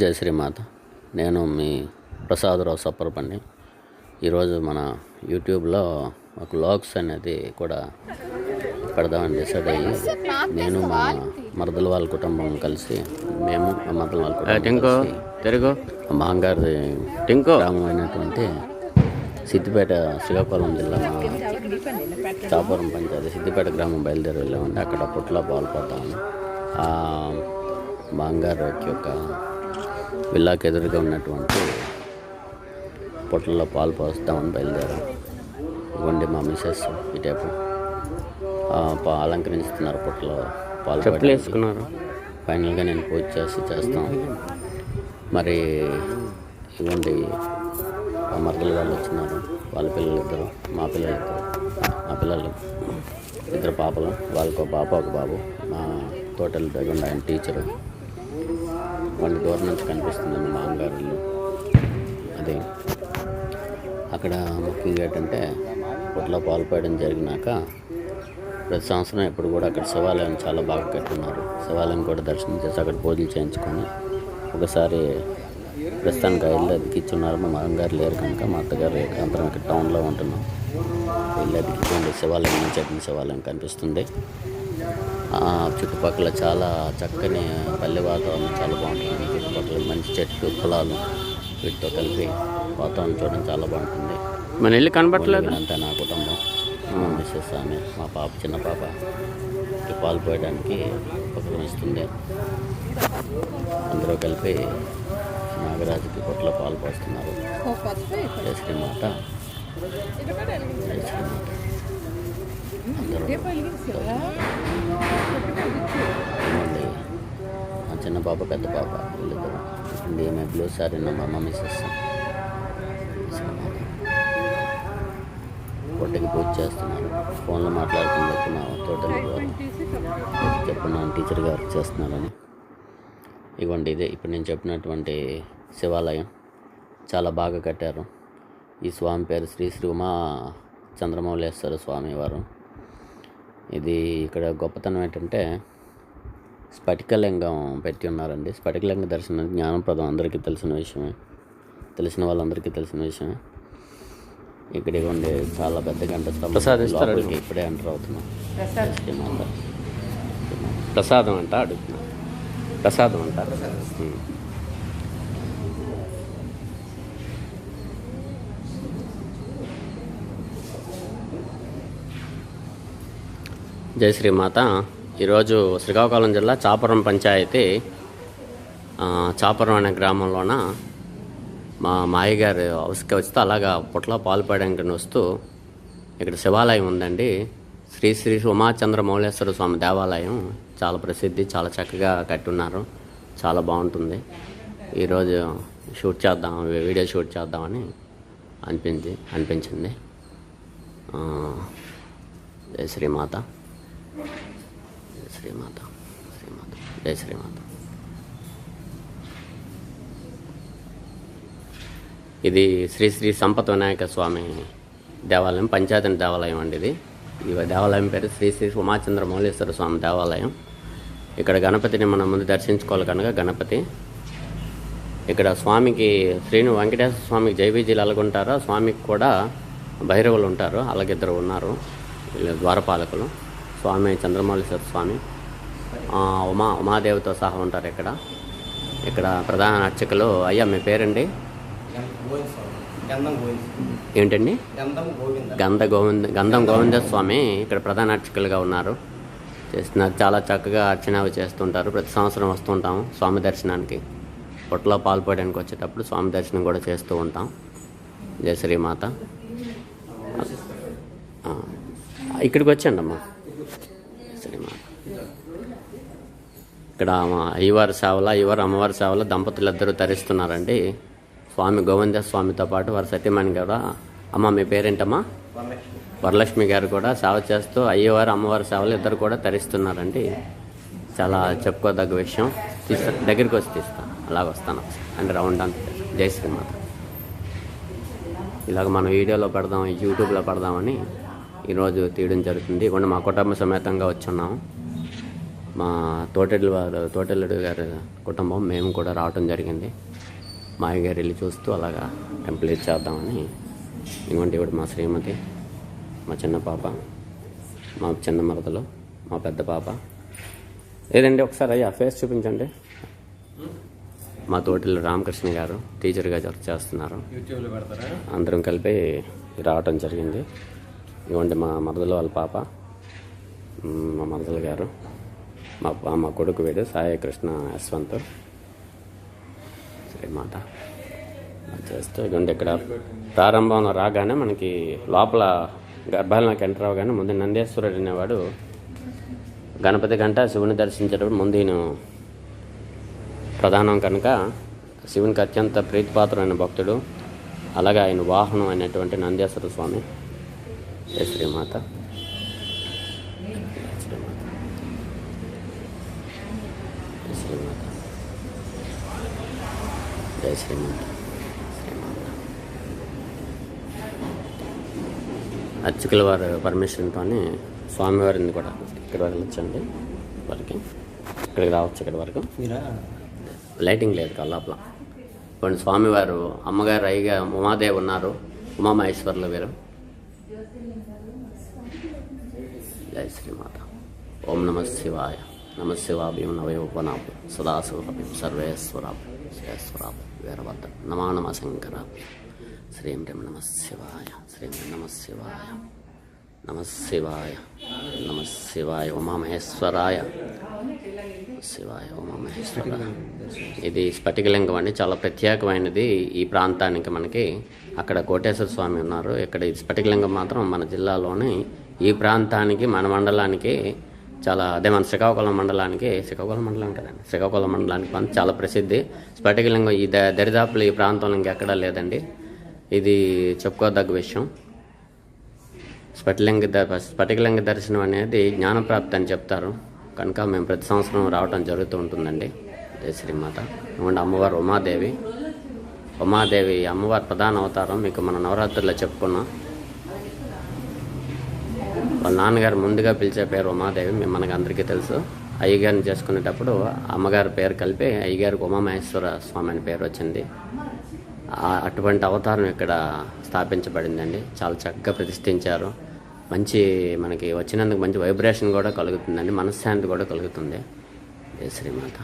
జై శ్రీమాత. నేను మీ ప్రసాదరావు సప్పరపండి. ఈరోజు మన యూట్యూబ్లో ఒక లాగ్స్ అనేది కూడా పెడదామని డిసైడ్ అయ్యి నేను మా మరదల వాళ్ళ కుటుంబం కలిసి మేము మా మరదల వాళ్ళ కుటుంబం తిరుగు. మా మాంగారి టింకో. గ్రామం అయినటువంటి సిద్దిపేట శ్రీకాకుళం జిల్లా మా చాపురం పంచాయతీ సిద్దిపేట గ్రామం బయలుదేరి వెళ్ళామంటే అక్కడ పుట్ల పాల్పోతాము ఆ బంగారు యొక్క విల్లాకి ఎదురుగా ఉన్నటువంటి పుట్లలో పాలు పోస్తామని బయలుదేరాం. ఇవ్వండి మా మిసెస్ ఇటేపు ఆ, పా- అలంకరిస్తున్నారు పుట్టలో పాలు చెప్పులు. వేసుకున్నారు. ఫైనల్గా నేను పూజ చేసి చేస్తాం. మరి ఇవ్వండి మా మరదలు వాళ్ళు వచ్చినారు. వాళ్ళ పిల్లలు ఇద్దరు మా పిల్లలు ఇద్దరు మా పిల్లలు ఇద్దరు పాపలు వాళ్ళకు పాప ఒక బాబు. మా తోటలు దగ్గర ఆయన టీచరు వాళ్ళ దూరం నుంచి కనిపిస్తుంది మా మామగారు ఇల్లు అదే. అక్కడ ముఖ్యంగా ఏంటంటే పుట్లో పాలు పోయడం జరిగినాక ప్రతి సంవత్సరం ఇప్పుడు కూడా అక్కడ శివాలయం చాలా బాగా కట్టున్నారు శివాలయం కూడా దర్శనం చేసి అక్కడ పూజలు చేయించుకొని ఒకసారి ప్రస్తుతానికి వెళ్ళి ఇల్లు అతికిచ్చున్నారు మా మామగారు లేరు కనుక మా అత్తగారు ఏకాంతరం ఇక్కడ టౌన్లో ఉంటున్నాం. ఇల్లు అతికించండి శివాలయం నుంచి అగ్ని శివాలయం కనిపిస్తుంది. చుట్టుపక్కల చాలా చక్కని పల్లె వాతావరణం చాలా బాగుంటుంది. చుట్టుపక్కల మంచి చెట్లు పొలాలు వీటితో కలిపి వాతావరణం చూడడం చాలా బాగుంటుంది. మన ఇల్లు కనబట్టలేదు అంతా నా కుటుంబం. మిస్సెస్ ఆమె మా పాప చిన్న పాప. పాలు పోయడానికి ఉపక్రమిస్తుంది అందరూ కలిపి నాగరాజుకి పొట్ల పాలు పోస్తున్నారు. జయ శ్రీమాత జయ శ్రీమాత అందరూ ఇవ్వండి. మా చిన్న పాప పెద్ద పాప వీళ్ళిద్దరు అండి ఈమె బ్లూ సారీ మా మమ్మీ చేస్తాం శ్రీమాత పొట్టకి పూజ చేస్తున్నారు. ఫోన్లో మాట్లాడుతున్నట్టు మా తోటలు చెప్పున్నాను టీచర్ గారు చేస్తున్నారని. ఇవ్వండి ఇదే ఇప్పుడు నేను చెప్పినటువంటి శివాలయం. చాలా బాగా కట్టారు. ఈ స్వామి పేరు శ్రీ శ్రీ ఉమా చంద్రమౌళేశ్వర స్వామి వారు. ఇది ఇక్కడ గొప్పతనం ఏంటంటే స్ఫటికలింగం పెట్టి ఉన్నారండి. స్ఫటికలింగ దర్శనం జ్ఞానప్రదం అందరికీ తెలిసిన విషయమే. తెలిసిన వాళ్ళందరికీ తెలిసిన విషయమే. ఇక్కడ ఉండే చాలా పెద్ద గంట? లోపలికి ఇప్పుడే ఎంటర్ అవుతున్నాం. ప్రసాదం. అంట అడుగుతున్నా. ప్రసాదం అంట. జై శ్రీమాత ఈరోజు శ్రీకాకుళం జిల్లా చాపురం పంచాయతీ చాపురం అనే గ్రామంలోన మా మాయగారు హౌస్కి వస్తే అలాగా పుట్ల పాల్పడడానికి వస్తూ ఇక్కడ శివాలయం ఉందండి. శ్రీ శ్రీ ఉమాచంద్ర మౌళేశ్వర స్వామి దేవాలయం చాలా ప్రసిద్ధి చాలా చక్కగా కట్టున్నారు చాలా బాగుంటుంది. ఈరోజు షూట్ చేద్దాం వీడియో షూట్ చేద్దామని అనిపించి అనిపించింది. ఆ, శ్రీమాత శ్రీమాత శ్రీమాత జై శ్రీమాత. ఇది శ్రీ శ్రీ సంపత్ వినాయక స్వామి దేవాలయం పంచాయతీ దేవాలయం అండి ఇది. ఈ దేవాలయం పేరు శ్రీ శ్రీ ఉమాచంద్ర మౌళేశ్వర స్వామి దేవాలయం. ఇక్కడ గణపతిని మనం ముందు దర్శించుకోవాలి కనుక గణపతి. ఇక్కడ స్వామికి శ్రీను వెంకటేశ్వర స్వామికి జైబీజీలు అలాగుంటారో స్వామికి కూడా భైరవులు ఉంటారు అలాగిద్దరు ఉన్నారు వీళ్ళ ద్వారపాలకులు. స్వామి చంద్రమౌళేశ్వర స్వామి. ఉమా ఉమాదేవితో సహా ఉంటారు ఇక్కడ. ఇక్కడ ప్రధాన అర్చకులు అయ్యా మీ పేరండి? ఏంటండి? గంధ గోవింద గంధం గోవింద స్వామి ఇక్కడ ప్రధాన అర్చకులుగా ఉన్నారు. చేస్తున్నారు. చాలా చక్కగా అర్చన చేస్తుంటారు. ప్రతి సంవత్సరం వస్తుంటాము స్వామి దర్శనానికి. పొట్టలో పాల్పోయడానికి వచ్చేటప్పుడు స్వామి దర్శనం కూడా చేస్తూ ఉంటాం. జయ శ్రీమాత. ఇక్కడికి వచ్చండి అమ్మా శ్రీమాత ఇక్కడ అయ్యవారి సేవల అయ్యవారు అమ్మవారి సేవల దంపతులు ఇద్దరు తరిస్తున్నారండి. స్వామి గోవింద స్వామితో పాటు వారి సత్యమణి కూడా అమ్మ మీ పేరేంటమ్మా? వరలక్ష్మి. గారు కూడా సేవ చేస్తూ అయ్యవారు అమ్మవారి సేవలు ఇద్దరు కూడా తరిస్తున్నారండి. చాలా చెప్పుకోదగ్గ విషయం. తీస్తా దగ్గరికి వచ్చి తీస్తా. అలాగ వస్తాను. అంటే రౌండ్ అంత జై శ్రీమాత. ఇలాగ మనం వీడియోలో పెడదాం యూట్యూబ్లో పెడదామని ఈరోజు తీయడం జరుగుతుంది. ఇవ్వండి మా కుటుంబ సమేతంగా వచ్చున్నాము మా తోటెల్లు వారు తోటెల్లుడు గారి కుటుంబం మేము కూడా రావటం జరిగింది. మా అయ్యగారు వెళ్ళి చూస్తూ అలాగా టెంపుల్ చేద్దామని ఇటువంటి ఇవిడ మా శ్రీమతి మా చిన్న పాప మా చిన్న మరదలు మా పెద్ద పాప. లేదండి ఒకసారి అయ్యా ఫేస్ చూపించండి. మా తోటిల్లు రామకృష్ణ గారు టీచర్గా వర్క్ చేస్తున్నారు. అందరం కలిపి రావటం జరిగింది. ఇవ్వండి మా మరదలు వాళ్ళ పాప మా మరదలు గారు. మా మా కొడుకు వీడు సాయకృష్ణ యశ్వంత్. శ్రీమాత చేస్తూ ఇదిగోండి ఇక్కడ ప్రారంభంలో రాగానే మనకి లోపల గర్భాలలోకి ఎంటర్ అవగానే ముందు నందేశ్వరుడు అనేవాడు గణపతి గంట శివుని దర్శించేటప్పుడు ముందు ఈయన ప్రధానం కనుక శివునికి అత్యంత ప్రీతిపాత్రమైన భక్తుడు. అలాగే ఆయన వాహనం అయినటువంటి నందేశ్వర స్వామి శ్రీమాత. శ్రీమాత జయ శ్రీమాత. శ్రీమాత. అర్చకుల వారి పర్మిషన్తో స్వామివారిని కూడా ఇక్కడ వెళ్ళొచ్చండి వారికి ఇక్కడికి రావచ్చు ఇక్కడ వరకు. లైటింగ్ లేదు కదా లోపల. ఇప్పుడు స్వామివారు అమ్మగారు అయ్యగా ఉమాదేవి ఉన్నారు. ఉమామహేశ్వర్లు వీరు. జై శ్రీమాత. ఓం నమ శివాయ. నమ శివాభ్యం నవయోపనాభ్యం సదాశివాభ్యం సర్వేశ్వరాభ్యం శ్రేశ్వరాభ్యం వీరభద్ర నమా నమ శంకరాభ్యం శ్రీం హ్రీం నమ శివాయ శ్రీం హ్రీం నమ శివాయ నమ శివాయ నమ శివాయ ఉమామహేశ్వరాయ శివాయ ఉమామహేశ్వర ఇది స్ఫటికలింగం అండి. చాలా ప్రత్యేకమైనది ఈ ప్రాంతానికి మనకి. అక్కడ కోటేశ్వర స్వామి ఉన్నారు. ఇక్కడ ఈ స్ఫటికలింగం మాత్రం మన జిల్లాలోని ఈ ప్రాంతానికి మన మండలానికి చాలా అదే మన శ్రీకాకుళం మండలానికి శ్రీకాకుళం మండలం కదండి. శ్రీకాకుళం మండలానికి మన చాలా ప్రసిద్ధి. స్ఫటికలింగం ఈ ద- దరిదాపులు ఈ ప్రాంతంలో ఇంకెక్కడా లేదండి. ఇది చెప్పుకోదగ్గ విషయం. స్ఫటిలింగ స్ఫటికలింగ దర్శనం అనేది జ్ఞానప్రాప్తి అని చెప్తారు. కనుక మేము ప్రతి సంవత్సరం రావటం జరుగుతూ ఉంటుందండి. జయ శ్రీమాత. ఇవ్వండి అమ్మవారు ఉమాదేవి. ఉమాదేవి అమ్మవారి ప్రధాన అవతారం మీకు మన నవరాత్రుల్లో చెప్పుకున్నాం. వాళ్ళ నాన్నగారు ముందుగా పిలిచే పేరు ఉమాదేవి మేము మనకు అందరికీ తెలుసు. అయ్యగారిని చేసుకునేటప్పుడు అమ్మగారి పేరు కలిపి అయ్యగారికి ఉమామహేశ్వర స్వామి అని పేరు వచ్చింది. అటువంటి అవతారం ఇక్కడ స్థాపించబడిందండి. చాలా చక్కగా ప్రతిష్ఠించారు. మంచి మనకి వచ్చినందుకు మంచి వైబ్రేషన్ కూడా కలుగుతుందండి. మనశ్శాంతి కూడా కలుగుతుంది. జయ శ్రీమాత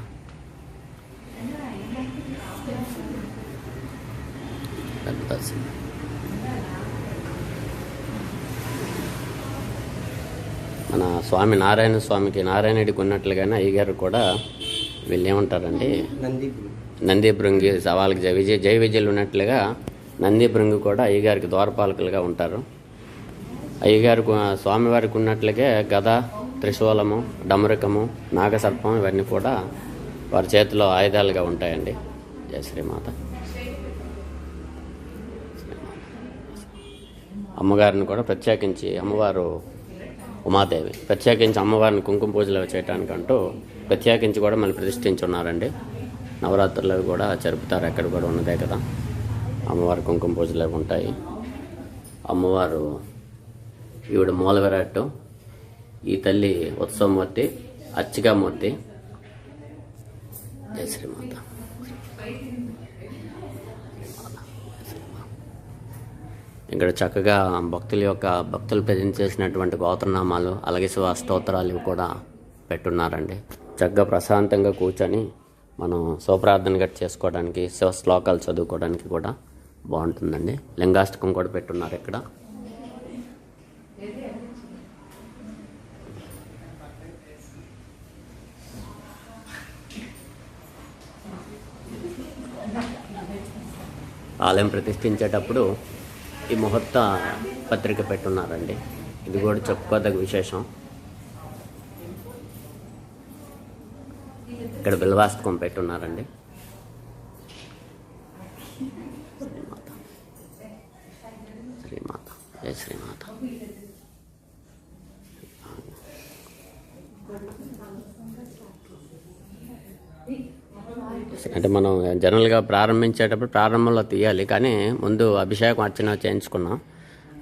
పెద్ద దర్శనం. మన స్వామి నారాయణ స్వామికి నారాయణుడికి ఉన్నట్లుగానే అయ్యగారు కూడా వీళ్ళు ఏమంటారండి? నంది భృంగి వాళ్ళకి జై విజయ జై విజయులు ఉన్నట్లుగా నంది భృంగి కూడా అయ్యగారికి ద్వారపాలకులుగా ఉంటారు. అయ్యగారికి స్వామివారికి ఉన్నట్లుగా గద త్రిశూలము డమరుకము నాగసర్పం ఇవన్నీ కూడా వారి చేతిలో ఆయుధాలుగా ఉంటాయండి. జయ శ్రీమాత. అమ్మగారిని కూడా ప్రత్యేకించి అమ్మవారు ఉమాదేవి. ప్రత్యేకించి అమ్మవారిని కుంకుమ పూజలు చేయటానికంటూ ప్రత్యేకించి కూడా మళ్ళీ ప్రతిష్ఠించున్నారండి. నవరాత్రులు కూడా జరుపుతారు ఎక్కడ కూడా ఉన్నదే కదా. అమ్మవారి కుంకుమ పూజలు ఉంటాయి. అమ్మవారు ఈవిడ మూల విరాట్టు ఈ తల్లి ఉత్సవమూర్తి అర్చికామూర్తి. జయ శ్రీమాత. ఇక్కడ చక్కగా భక్తుల యొక్క భక్తులు ప్రజెంట్ చేసినటువంటి గోత్రనామాలు అలాగే శివ స్తోత్రాలు ఇవి కూడా పెట్టున్నారండి. చక్కగా ప్రశాంతంగా కూర్చొని మనం శివప్రార్థన గట్టి చేసుకోవడానికి శివ శ్లోకాలు చదువుకోవడానికి కూడా బాగుంటుందండి. లింగాష్టకం కూడా పెట్టున్నారు ఇక్కడ. ఆలయం ప్రతిష్ఠించేటప్పుడు ఈ ముహూర్త పత్రిక పెట్టున్నారండి. ఇది కూడా చెప్పుకోదగ్గ విశేషం. ఇక్కడ బిల్వాస్తకం పెట్టున్నారండి. శ్రీమాత. శ్రీమాత. జయ శ్రీమాత. అంటే మనం జనరల్గా ప్రారంభించేటప్పుడు ప్రారంభంలో తీయాలి. కానీ ముందు అభిషేకం అర్చన చేయించుకున్నాం.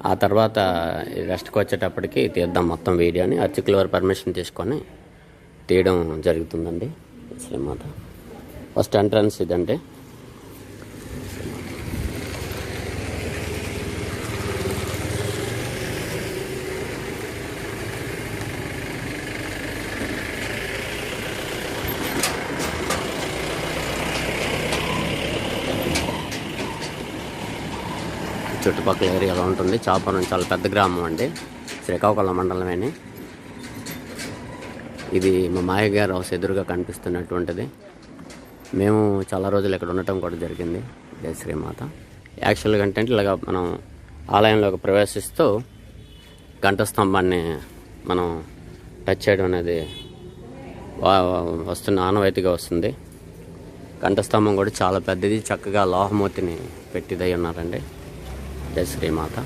ఆ తర్వాత రెస్ట్కి వచ్చేటప్పటికి తీద్దాం మొత్తం వీడియోని. అర్చకుల వారి పర్మిషన్ తీసుకొని తీయడం జరుగుతుందండి. శ్రీమాత ఫస్ట్ ఎంట్రన్స్ ఇదండి. చుట్టుపక్కల ఏరియాలో ఉంటుంది. చాపరం చాలా పెద్ద గ్రామం అండి. శ్రీకాకుళం మండలమేని. ఇది మా మాయగారు హౌస్ ఎదురుగా కనిపిస్తున్నటువంటిది. మేము చాలా రోజులు ఇక్కడ ఉండటం కూడా జరిగింది. జయ శ్రీమాత. యాక్చువల్గా అంటే ఇలాగ మనం ఆలయంలోకి ప్రవేశిస్తూ గంట స్తంభాన్ని మనం టచ్ చేయడం అనేది వస్తున్న ఆనవాయితీగా వస్తుంది. గంట స్తంభం కూడా చాలా పెద్దది. చక్కగా లోహమూర్తిని పెట్టిదై ఉన్నారండి. శ్రీమాత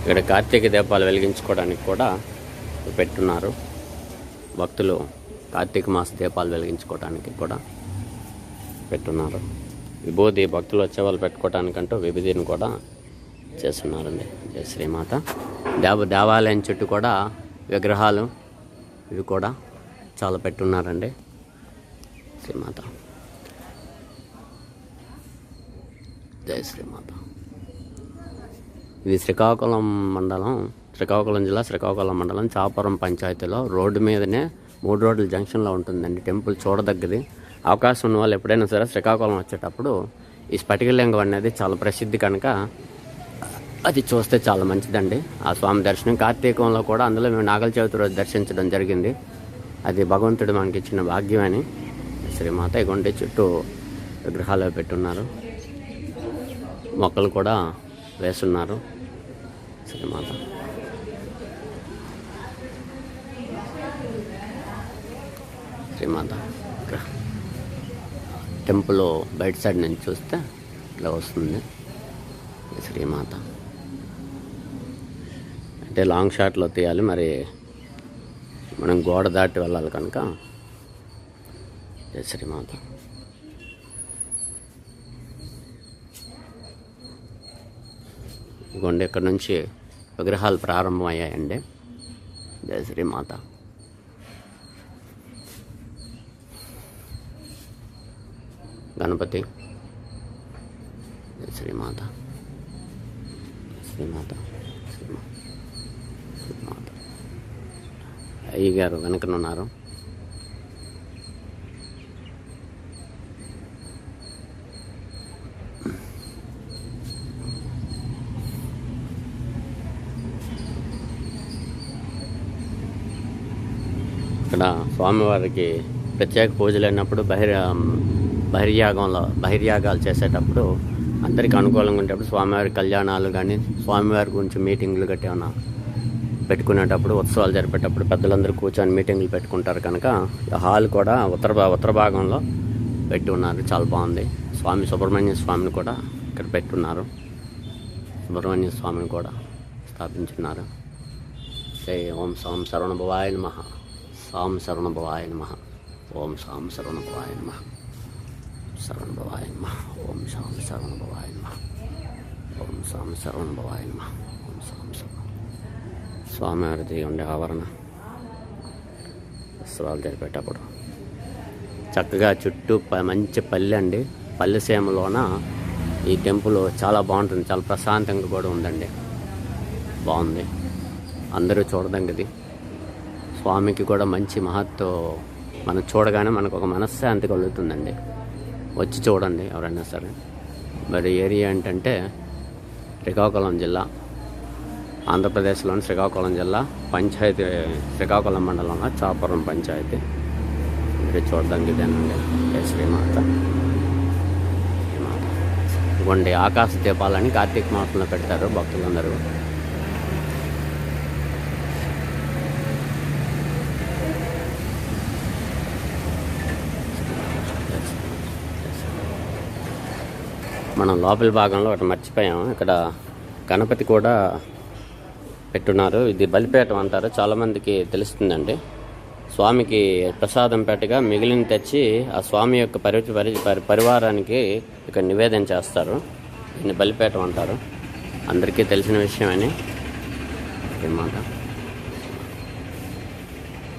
ఇక్కడ కార్తీక దీపాలు వెలిగించుకోవడానికి కూడా పెట్టున్నారు. భక్తులు కార్తీక మాస దీపాలు వెలిగించుకోవడానికి కూడా పెట్టున్నారు. విభూతి భక్తులు వచ్చే వాళ్ళు పెట్టుకోవడానికంటూ విభూతిని కూడా చేస్తున్నారండి. జయ శ్రీమాత దేవ దేవాలయం చుట్టూ కూడా విగ్రహాలు ఇవి కూడా చాలా పెట్టున్నారండి. శ్రీమాత జయ శ్రీమాత ఇది శ్రీకాకుళం మండలం శ్రీకాకుళం జిల్లా శ్రీకాకుళం మండలం చాపురం పంచాయతీలో రోడ్డు మీదనే మూడు రోడ్ల జంక్షన్లో ఉంటుందండి టెంపుల్ చూడదగ్గది. అవకాశం ఉన్న వాళ్ళు ఎప్పుడైనా సరే శ్రీకాకుళం వచ్చేటప్పుడు ఈ స్ఫటికలింగం అనేది చాలా ప్రసిద్ధి కనుక అది చూస్తే చాలా మంచిదండి. ఆ స్వామి దర్శనం కార్తీకంలో కూడా అందులో మేము నాగల చవితి రోజు దర్శించడం జరిగింది. అది భగవంతుడు మనకి ఇచ్చిన భాగ్యమని శ్రీమాత ఇగొండి చుట్టూ విగ్రహాలు పెట్టున్నారు. మొక్కలు కూడా వేస్తున్నారు. శ్రీమాత శ్రీమాత ఇక్కడ టెంపుల్ బయట సైడ్ నుంచి చూస్తే ఇట్లా వస్తుంది. శ్రీమాత అంటే లాంగ్ షాట్లో తీయాలి మరి మనం గోడ దాటి వెళ్ళాలి కనుక. శ్రీమాత ఇదిగోండి ఇక్కడ నుంచి విగ్రహాలు ప్రారంభమయ్యాయండి. జయ శ్రీమాత. గణపతి. జయ శ్రీమాత. శ్రీమాత. శ్రీమాత. అయ్య గారు వెనకనున్నారు. ఇక్కడ స్వామివారికి ప్రత్యేక పూజలు అయినప్పుడు బహిర్ బహిర్యాగంలో బహిర్యాగాలు చేసేటప్పుడు అందరికీ అనుకూలంగా ఉండేటప్పుడు స్వామివారి కళ్యాణాలు కానీ స్వామివారి గురించి మీటింగ్లు గట్టి ఏమైనా పెట్టుకునేటప్పుడు ఉత్సవాలు జరిపేటప్పుడు పెద్దలందరూ కూర్చొని మీటింగ్లు పెట్టుకుంటారు కనుక హాల్ కూడా ఉత్తర భా- ఉత్తర భాగంలో పెట్టి ఉన్నారు. చాలా బాగుంది. స్వామి సుబ్రహ్మణ్య స్వామిని కూడా ఇక్కడ పెట్టున్నారు. సుబ్రహ్మణ్య స్వామిని కూడా స్థాపించున్నారు. ఓం సాం శరవణ భవాయ నమ. సాం శరవణ భవాయ నమ ఓం సాం శరవణ భవాయ నమ శరవణ భవాయ నమ ఓం సాం శరవణ భవాయ నమ ఓం సాం శరవణ భవాయ నమ ఓం సాం శరవణ స్వామివారిది ఉండే ఆవరణ వస్త్రాలు జరిపేటప్పుడు చక్కగా చుట్టూ ప- మంచి పల్లె అండి పల్లెసీమలోన ఈ టెంపుల్ చాలా బాగుంటుంది. చాలా ప్రశాంతంగా కూడా ఉందండి బాగుంది. అందరూ చూడదగ్గది స్వామికి కూడా మంచి మహత్వం మనం చూడగానే మనకు ఒక మనశ్శాంతి కలుగుతుందండి. వచ్చి చూడండి ఎవరైనా సరే. మరి ఏరియా ఏంటంటే శ్రీకాకుళం జిల్లా ఆంధ్రప్రదేశ్లోని శ్రీకాకుళం జిల్లా పంచాయతీ శ్రీకాకుళం మండలంలో చాపురం పంచాయతీ. మీరు చూడడానికి ఇదేనండి. శ్రీమాత. శ్రీమాత. ఇదిగోండి ఆకాశ దీపాలని కార్తీక మాసంలో పెడతారు భక్తులందరూ. మనం లోపలి భాగంలో ఒకటి మర్చిపోయాం. ఇక్కడ గణపతి కూడా పెట్టున్నారు. ఇది బలిపేటం అంటారు. చాలామందికి తెలుస్తుందండి. స్వామికి ప్రసాదం పెట్టగా మిగిలిన తెచ్చి ఆ స్వామి యొక్క పరి పరి పరివారానికి ఇక్కడ నివేదన చేస్తారు. దీన్ని బలిపేటం అంటారు. అందరికీ తెలిసిన విషయమని మాట.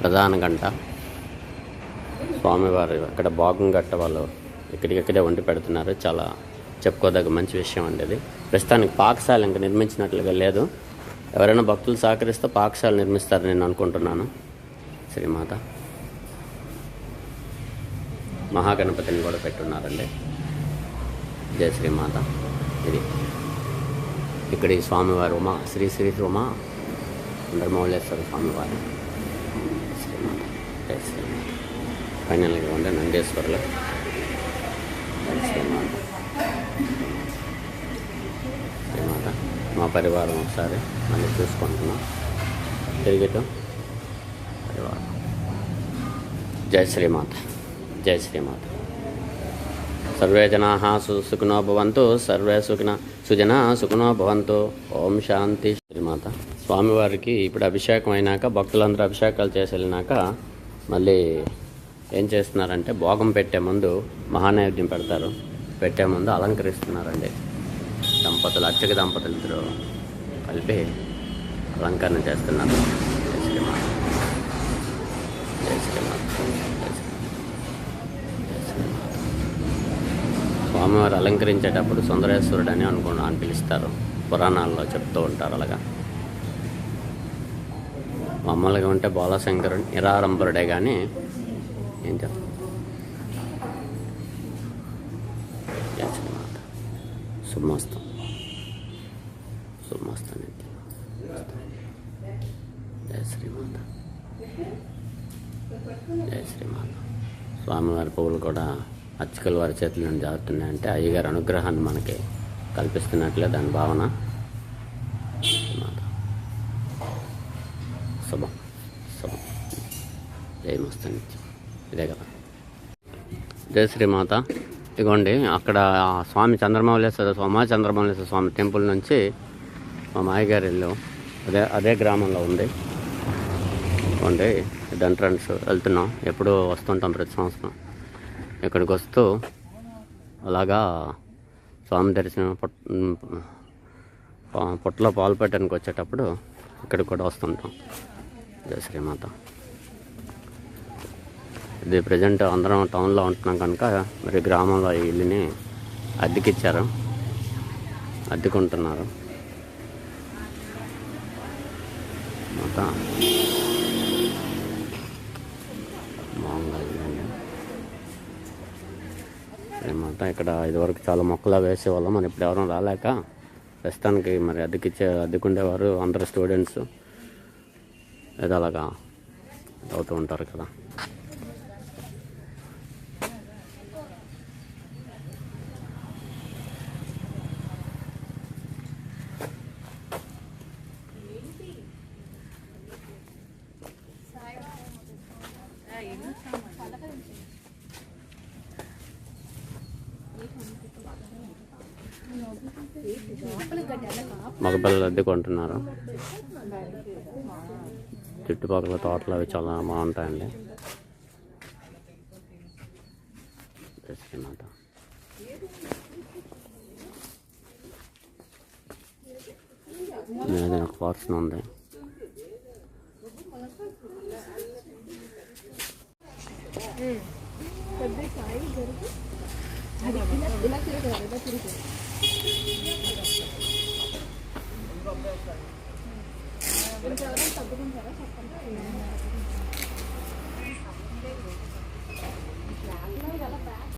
ప్రధాన గంట స్వామివారు ఇక్కడ భాగం గట్ట వాళ్ళు ఇక్కడికిక్కడే వండి పెడుతున్నారు. చాలా చెప్పుకోదగ్గ మంచి విషయం అండి ఇది. ప్రస్తుతానికి పాకశాల ఇంకా నిర్మించినట్లుగా లేదు. ఎవరైనా భక్తులు సహకరిస్తే పాకశాల నిర్మిస్తారని నేను అనుకుంటున్నాను. శ్రీమాత మహాగణపతిని కూడా పెట్టున్నారండి. జయ శ్రీమాత ఇది. ఇక్కడ ఈ స్వామివారు ఉమా శ్రీ శ్రీ ఉమా చంద్రమౌళేశ్వర స్వామివారు. శ్రీమాత జయ శ్రీమాత ఫైనల్గా ఉండే నందీశ్వరులు. జయ శ్రీమాత మా పరివారం ఒకసారి మళ్ళీ చూసుకుంటున్నాం. తిరిగిటు. పరివారం. జయ శ్రీమాత. జయ శ్రీమాత. సర్వే జనా సుఖినో భవంతు సర్వే సుఖిన సుజన సుఖినో భవంతు. ఓం శాంతి. శ్రీమాత. స్వామివారికి ఇప్పుడు అభిషేకం అయినాక భక్తులందరూ అభిషేకాలు చేసి వెళ్ళినాక మళ్ళీ ఏం చేస్తున్నారంటే భోగం పెట్టే ముందు మహానైవేద్యం పెడతారు. పెట్టే ముందు అలంకరిస్తున్నారండి. దంపతులు అర్చక దంపతులు ఇద్దరు కలిపి అలంకరణ చేస్తున్నారు. జై శ్రీమాత జై స్వామివారు అలంకరించేటప్పుడు సుందరేశ్వరుడు అని అనుకున్నా అని పిలుస్తారు. పురాణాల్లో చెప్తూ ఉంటారు అలాగా. మామూలుగా ఉంటే బాలశంకరుడు నిరారంభరుడే కానీ ఏం చెప్తాం శుభమస్తం శుభమస్తం నిత్యం జయ శ్రీమాత జయ శ్రీమాత స్వామివారి పువ్వులు కూడా అర్చకుల వారి చేతుల నుండి జారుతున్నాయంటే అయ్యగారి అనుగ్రహాన్ని మనకి కల్పిస్తున్నట్లే దాని భావన. శుభం. శుభం. జయమస్తు నిత్యం ఇదే కదా. జయ శ్రీమాత ఇదిగోండి అక్కడ స్వామి చంద్రమౌళేశ్వర స్వామి చంద్రమౌళేశ్వర స్వామి టెంపుల్ నుంచి మా మాయగారి ఇల్లు అదే అదే గ్రామంలో ఉంది. ఇదిగోండి ఇది ఎంట్రన్స్ వెళ్తున్నాం. ఎప్పుడూ వస్తుంటాం ప్రతి సంవత్సరం. ఇక్కడికి వస్తూ అలాగా స్వామి దర్శనం పుట్ పొట్టలో పుట్టలో పాలు పెట్టడానికి వచ్చేటప్పుడు ఇక్కడికి కూడా వస్తుంటాం. జయ శ్రీమాత. ఇది ప్రజెంట్ అందరం టౌన్లో ఉంటున్నాం కనుక మరి గ్రామంలో ఈ ఇల్లుని అద్దెకిచ్చారు. అద్దెకుంటున్నారు. మొత్తం మామూలుగా మొత్తం ఇక్కడ ఇదివరకు చాలా మొక్కలు వేసేవాళ్ళం. మరి ఇప్పుడు ఎవరు రాలేక ప్రస్తుతానికి మరి అద్దెకిచ్చే అద్దెకుండేవారు అందరు స్టూడెంట్స్ ఏదో అలాగా అవుతూ ఉంటారు కదా. కొంటున్నారు చుట్టుపక్కల తోటలు అవి చాలా బాగుంటాయండి. జై ఒక పర్సన్ ఉంది.